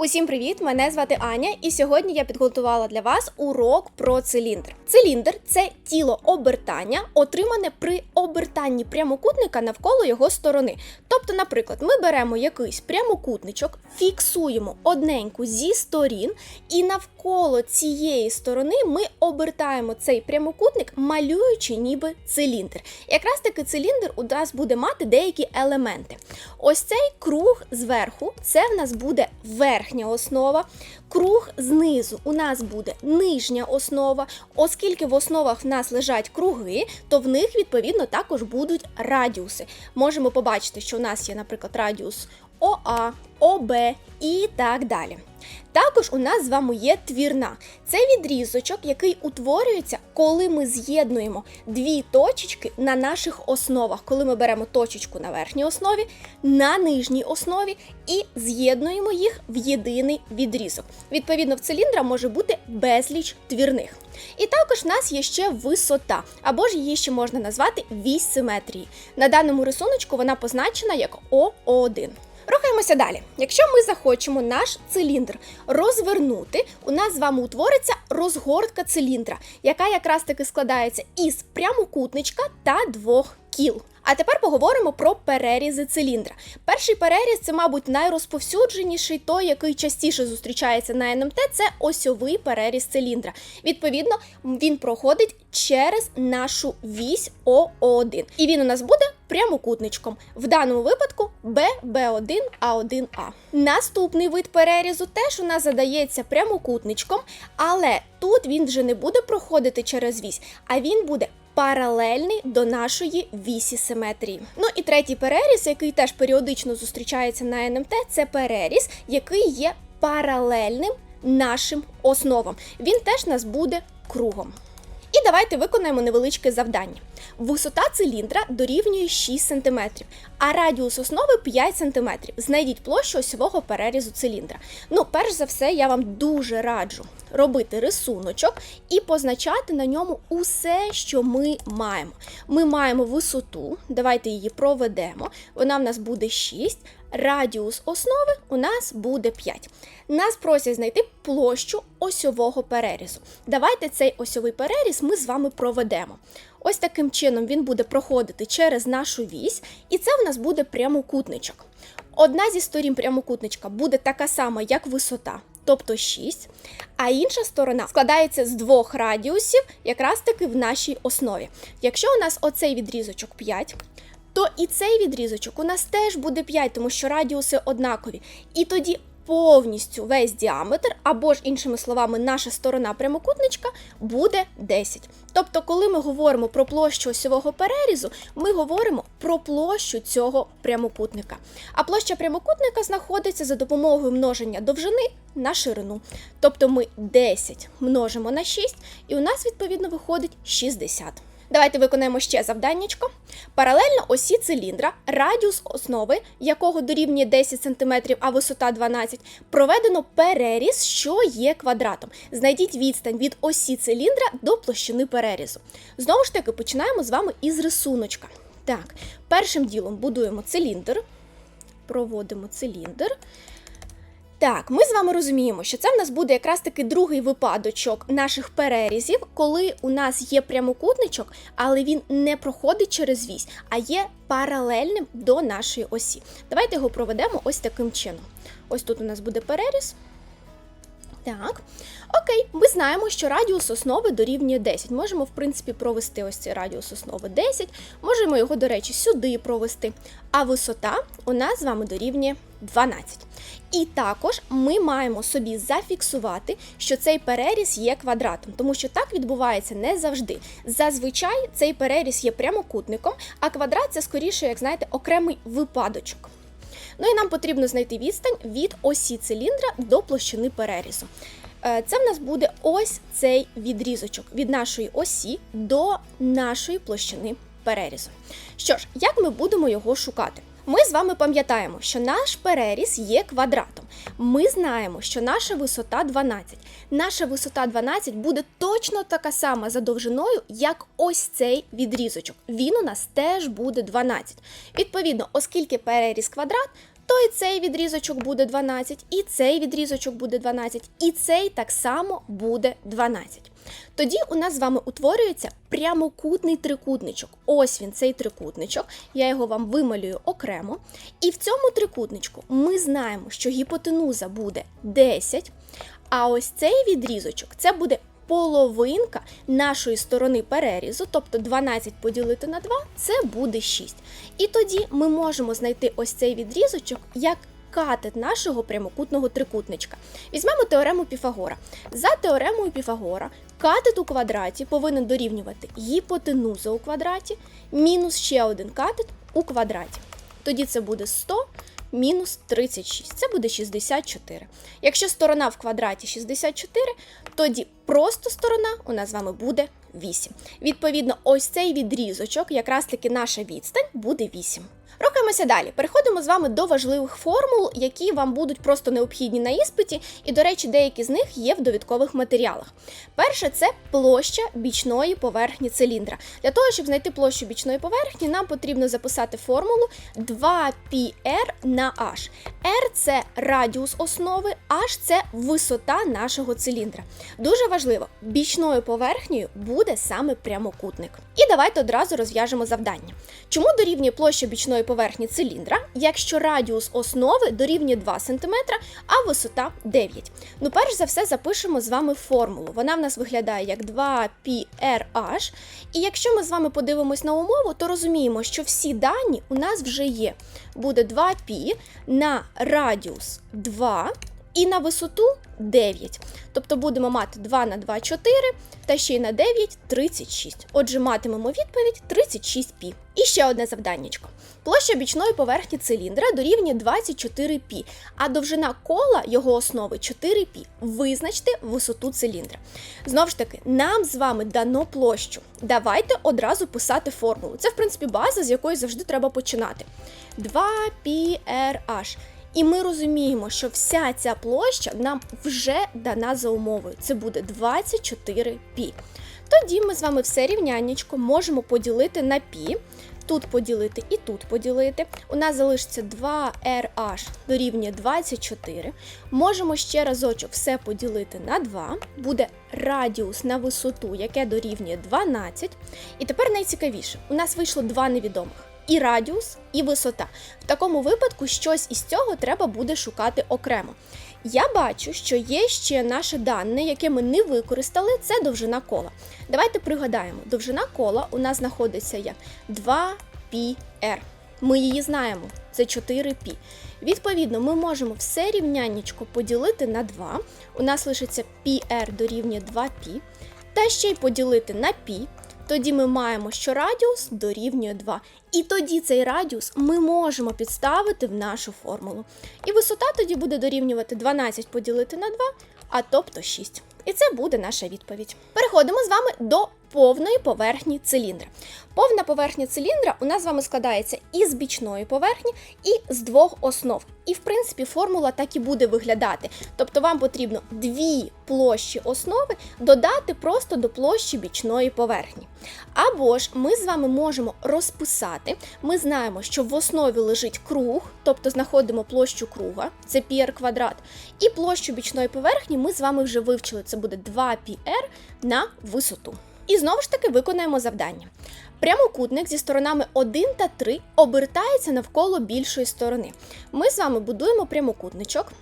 Усім привіт! Мене звати Аня, і сьогодні я підготувала для вас урок про циліндр. Циліндр це тіло обертання, отримане при обертанні прямокутника навколо його сторони. Тобто, наприклад, ми беремо якийсь прямокутничок, фіксуємо одненьку зі сторін, і навколо цієї сторони ми обертаємо цей прямокутник, малюючи ніби циліндр. Якраз таки циліндр у нас буде мати деякі елементи. Ось цей круг зверху це в нас буде верхня основа. Круг знизу у нас буде нижня основа. Оскільки в основах в нас лежать круги, то в них відповідно також будуть радіуси. Можемо побачити, що у нас є, наприклад, радіус ОА, ОБ і так далі. Також у нас з вами є твірна. Це відрізочок, який утворюється, коли ми з'єднуємо дві точечки на наших основах, коли ми беремо точечку на верхній основі, на нижній основі і з'єднуємо їх в єдиний відрізок. Відповідно, в циліндра може бути безліч твірних. І також в нас є ще висота, або ж її ще можна назвати вісь симетрії. На даному рисуночку вона позначена як ОО1. Рухаємося далі. Якщо ми захочемо наш циліндр розвернути, у нас з вами утвориться розгортка циліндра, яка якраз таки складається із прямокутничка та двох кіл. А тепер поговоримо про перерізи циліндра. Перший переріз це, мабуть, найрозповсюдженіший, той, який частіше зустрічається на НМТ, це осьовий переріз циліндра. Відповідно, він проходить через нашу вісь О1. І він у нас буде прямокутничком. В даному випадку ББ1 А1А. Наступний вид перерізу теж у нас задається прямокутничком, але тут він вже не буде проходити через вісь, а він буде паралельний до нашої вісі симетрії. Ну і третій переріз, який теж періодично зустрічається на НМТ, це переріз, який є паралельним нашим основам. Він теж нас буде кругом. Давайте виконаємо невеличке завдання. Висота циліндра дорівнює 6 см, а радіус основи 5 см. Знайдіть площу осьового перерізу циліндра. Ну, перш за все, я вам дуже раджу робити рисуночок і позначати на ньому усе, що ми маємо. Ми маємо висоту, давайте її проведемо. Вона в нас буде 6. Радіус основи у нас буде 5. Нас просять знайти площу осьового перерізу. Давайте цей осьовий переріз ми з вами проведемо. Ось таким чином він буде проходити через нашу вісь, і це в нас буде прямокутничок. Одна зі сторін прямокутничка буде така сама, як висота, тобто 6, а інша сторона складається з двох радіусів, якраз таки в нашій основі. Якщо у нас оцей відрізочок 5, то і цей відрізочок у нас теж буде 5, тому що радіуси однакові. І тоді повністю весь діаметр, або ж, іншими словами, наша сторона прямокутничка буде 10. Тобто, коли ми говоримо про площу осьового перерізу, ми говоримо про площу цього прямокутника. А площа прямокутника знаходиться за допомогою множення довжини на ширину. Тобто ми 10 множимо на 6, і у нас відповідно виходить 60. Давайте виконаємо ще завданнячко. Паралельно осі циліндра, радіус основи, якого дорівнює 10 см, а висота 12, проведено переріз, що є квадратом. Знайдіть відстань від осі циліндра до площини перерізу. Знову ж таки, починаємо з вами із рисуночка. Так, першим ділом будуємо циліндр, проводимо циліндр. Так, ми з вами розуміємо, що це в нас буде якраз таки другий випадочок наших перерізів, коли у нас є прямокутничок, але він не проходить через вісь, а є паралельним до нашої осі. Давайте його проведемо ось таким чином. Ось тут у нас буде переріз. Так, окей, ми знаємо, що радіус основи дорівнює 10. Можемо, в принципі, провести ось цей радіус основи 10, можемо його, до речі, сюди провести. А висота у нас з вами дорівнює 12. І також ми маємо собі зафіксувати, що цей переріз є квадратом, тому що так відбувається не завжди. Зазвичай цей переріз є прямокутником, а квадрат це скоріше, як знаєте, окремий випадочок. Ну і нам потрібно знайти відстань від осі циліндра до площини перерізу. Е, Це в нас буде ось цей відрізочок від нашої осі до нашої площини перерізу. Що ж, як ми будемо його шукати? Ми з вами пам'ятаємо, що наш переріз є квадратом. Ми знаємо, що наша висота 12. Наша висота 12 буде точно така сама за довжиною, як ось цей відрізочок. Він у нас теж буде 12. Відповідно, оскільки переріз квадрат, то і цей відрізочок буде 12, і цей відрізочок буде 12, і цей так само буде 12. Тоді у нас з вами утворюється прямокутний трикутничок. Ось він, цей трикутничок. Я його вам вималюю окремо. І в цьому трикутничку ми знаємо, що гіпотенуза буде 10, а ось цей відрізочок це буде половинка нашої сторони перерізу, тобто 12 поділити на 2, це буде 6. І тоді ми можемо знайти ось цей відрізочок як катет нашого прямокутного трикутничка. Візьмемо теорему Піфагора. За теоремою Піфагора катет у квадраті повинен дорівнювати гіпотенуза у квадраті мінус ще один катет у квадраті. Тоді це буде 100 мінус 36. Це буде 64. Якщо сторона в квадраті 64, тоді просто сторона у нас з вами буде 8. Відповідно, ось цей відрізочок, якраз таки наша відстань, буде 8. Рухаємося далі. Переходимо з вами до важливих формул, які вам будуть просто необхідні на іспиті, і, до речі, деякі з них є в довідкових матеріалах. Перше це площа бічної поверхні циліндра. Для того, щоб знайти площу бічної поверхні, нам потрібно записати формулу 2πr на h. R – це радіус основи, H – це висота нашого циліндра. Дуже важливо, бічною поверхнею буде саме прямокутник. І давайте одразу розв'яжемо завдання. Чому дорівнює площа бічної поверхні циліндра, якщо радіус основи дорівнює 2 см, а висота 9? Ну, перш за все, запишемо з вами формулу. Вона в нас виглядає як 2πrh. І якщо ми з вами подивимось на умову, то розуміємо, що всі дані у нас вже є. Буде 2π на радіус 2 і на висоту 9. Тобто будемо мати 2 на 2 4 та ще й на 9 36. Отже, матимемо відповідь 36 пі. І ще одне завданнячко. Площа бічної поверхні циліндра дорівнює 24 пі, а довжина кола його основи 4 пі. Визначте висоту циліндра. Знову ж таки, нам з вами дано площу. Давайте одразу писати формулу. Це, в принципі, база, з якої завжди треба починати. 2πrh. І ми розуміємо, що вся ця площа нам вже дана за умовою. Це буде 24 пі. Тоді ми з вами все рівняннячко можемо поділити на пі. Тут поділити і тут поділити. У нас залишиться 2RH дорівнює 24. Можемо ще разочок все поділити на 2. Буде радіус на висоту, яке дорівнює 12. І тепер найцікавіше: у нас вийшло два невідомих І радіус, і висота. В такому випадку щось із цього треба буде шукати окремо. Я бачу, що є ще наше дане, яке ми не використали, це довжина кола. Давайте пригадаємо, довжина кола у нас знаходиться як 2πr. Ми її знаємо, це 4π. Відповідно, ми можемо все рівняннячко поділити на 2. У нас лишиться πr дорівнює 2π, та ще й поділити на π. Тоді ми маємо, що радіус дорівнює 2. І тоді цей радіус ми можемо підставити в нашу формулу. І висота тоді буде дорівнювати 12 поділити на 2, а тобто 6. І це буде наша відповідь. Переходимо з вами до повної поверхні циліндра. Повна поверхня циліндра у нас з вами складається із бічної поверхні і з двох основ. І, в принципі, формула так і буде виглядати. Тобто вам потрібно дві площі основи додати просто до площі бічної поверхні. Або ж ми з вами можемо розписати. Ми знаємо, що в основі лежить круг, тобто знаходимо площу круга, це πr квадрат, і площу бічної поверхні ми з вами вже вивчили. Це буде 2πr на висоту. І знову ж таки виконаємо завдання. Прямокутник зі сторонами 1 та 3 обертається навколо більшої сторони. Ми з вами будуємо прямокутничок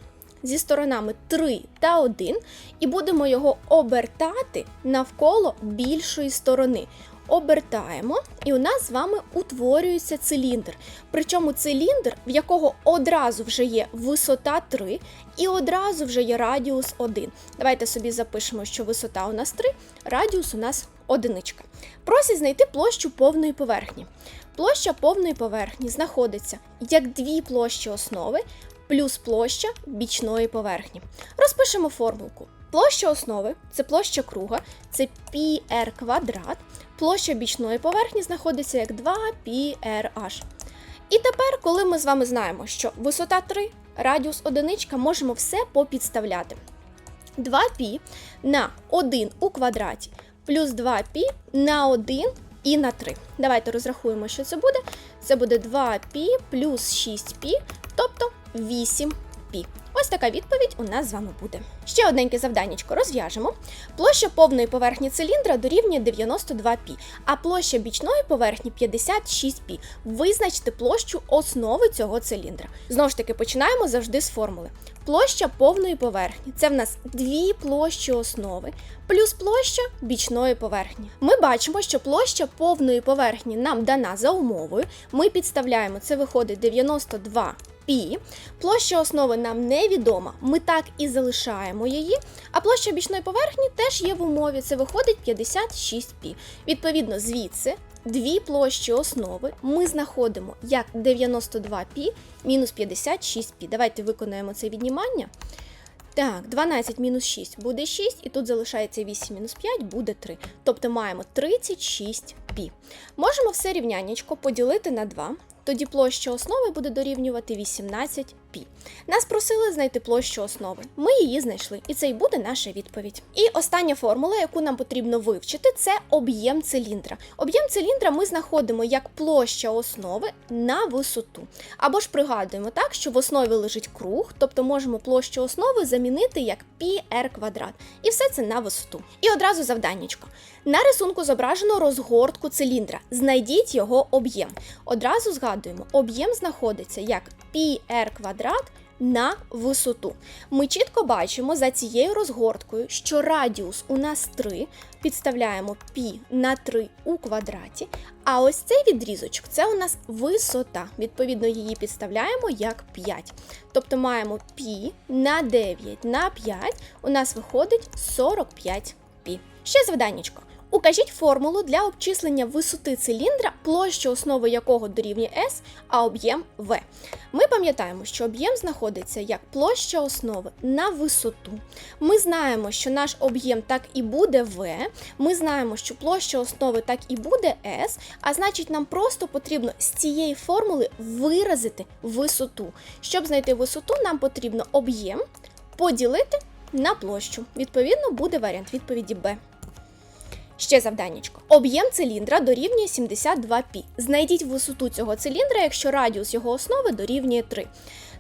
зі сторонами 3 та 1 і будемо його обертати навколо більшої сторони. Обертаємо, і у нас з вами утворюється циліндр. Причому циліндр, в якого одразу вже є висота 3 і одразу вже є радіус 1. Давайте собі запишемо, що висота у нас 3, радіус у нас одиничка. Просять знайти площу повної поверхні. Площа повної поверхні знаходиться як дві площі основи плюс площа бічної поверхні. Розпишемо формулку. Площа основи це площа круга, це πr квадрат. Площа бічної поверхні знаходиться як 2πrh. І тепер, коли ми з вами знаємо, що висота 3, радіус одиничка, можемо все попідставляти. 2π на 1 у квадраті плюс 2π на 1 і на 3. Давайте розрахуємо, що це буде. Це буде 2π плюс 6π тобто 8 пі. Ось така відповідь у нас з вами буде. Ще одненьке завданнячко розв'яжемо. Площа повної поверхні циліндра дорівнює 92 пі, а площа бічної поверхні 56 пі. Визначте площу основи цього циліндра. Знову ж таки, починаємо завжди з формули. Площа повної поверхні це в нас дві площі основи плюс площа бічної поверхні. Ми бачимо, що площа повної поверхні нам дана за умовою. Ми підставляємо це виходить 92 пі. Площа основи нам невідома, ми так і залишаємо її. А площа бічної поверхні теж є в умові. Це виходить 56 пі. Відповідно, звідси дві площі основи ми знаходимо як 92 пі мінус 56 пі. Давайте виконаємо це віднімання. Так, 12 мінус 6 буде 6, і тут залишається 8 мінус 5 буде 3. Тобто маємо 36 пі. Можемо все рівняннячко поділити на 2. Тоді площа основи буде дорівнювати 18 пі. Нас просили знайти площу основи. Ми її знайшли, і це й буде наша відповідь. І остання формула, яку нам потрібно вивчити, це об'єм циліндра. Об'єм циліндра ми знаходимо як площа основи на висоту. Або ж пригадуємо так, що в основі лежить круг, тобто можемо площу основи замінити як πr квадрат. І все це на висоту. І одразу завданнячко. На рисунку зображено розгортку циліндра. Знайдіть його об'єм. Одразу згадуємо, об'єм знаходиться як πr квадрат на висоту. Ми чітко бачимо за цією розгорткою, що радіус у нас 3, підставляємо π на 3 у квадраті. А ось цей відрізочок це у нас висота. Відповідно, її підставляємо як 5. Тобто маємо π на 9 на 5, у нас виходить 45 π. Ще завданнячко. Укажіть формулу для обчислення висоти циліндра, площа основи якого дорівнює S, а об'єм V. Ми пам'ятаємо, що об'єм знаходиться як площа основи на висоту. Ми знаємо, що наш об'єм так і буде V. Ми знаємо, що площа основи так і буде S, а значить, нам просто потрібно з цієї формули виразити висоту. Щоб знайти висоту, нам потрібно об'єм поділити на площу. Відповідно, буде варіант відповіді Б. Ще завданнячко. Об'єм циліндра дорівнює 72 пі. Знайдіть висоту цього циліндра, якщо радіус його основи дорівнює 3.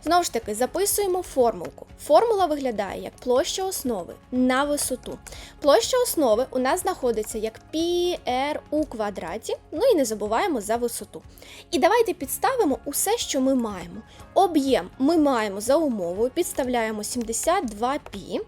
Знову ж таки, записуємо формулку. Формула виглядає як площа основи на висоту. Площа основи у нас знаходиться як πr у квадраті, ну і не забуваємо за висоту. І давайте підставимо усе, що ми маємо. Об'єм ми маємо за умовою, підставляємо 72 пі.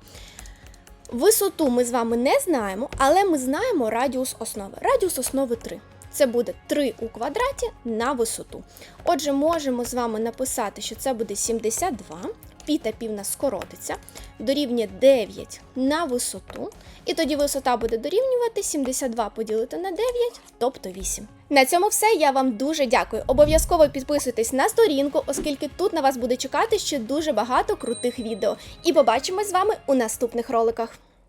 Висоту ми з вами не знаємо, але ми знаємо радіус основи. Радіус основи 3. Це буде 3 у квадраті на висоту. Отже, можемо з вами написати, що це буде 72, пі та пів нас скоротиться, дорівнює 9 на висоту. І тоді висота буде дорівнювати 72 поділити на 9, тобто 8. На цьому все. Я вам дуже дякую. Обов'язково підписуйтесь на сторінку, оскільки тут на вас буде чекати ще дуже багато крутих відео. І побачимось з вами у наступних роликах.